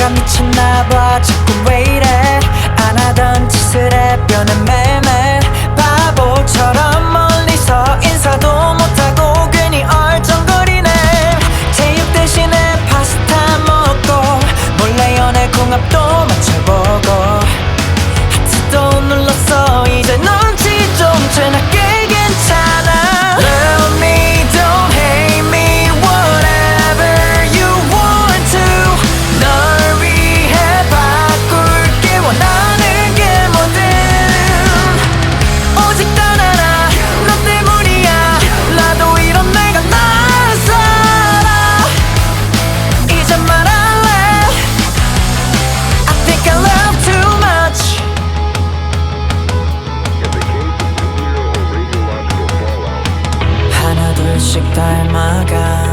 내가 미쳤나봐. 하나씩 닮아간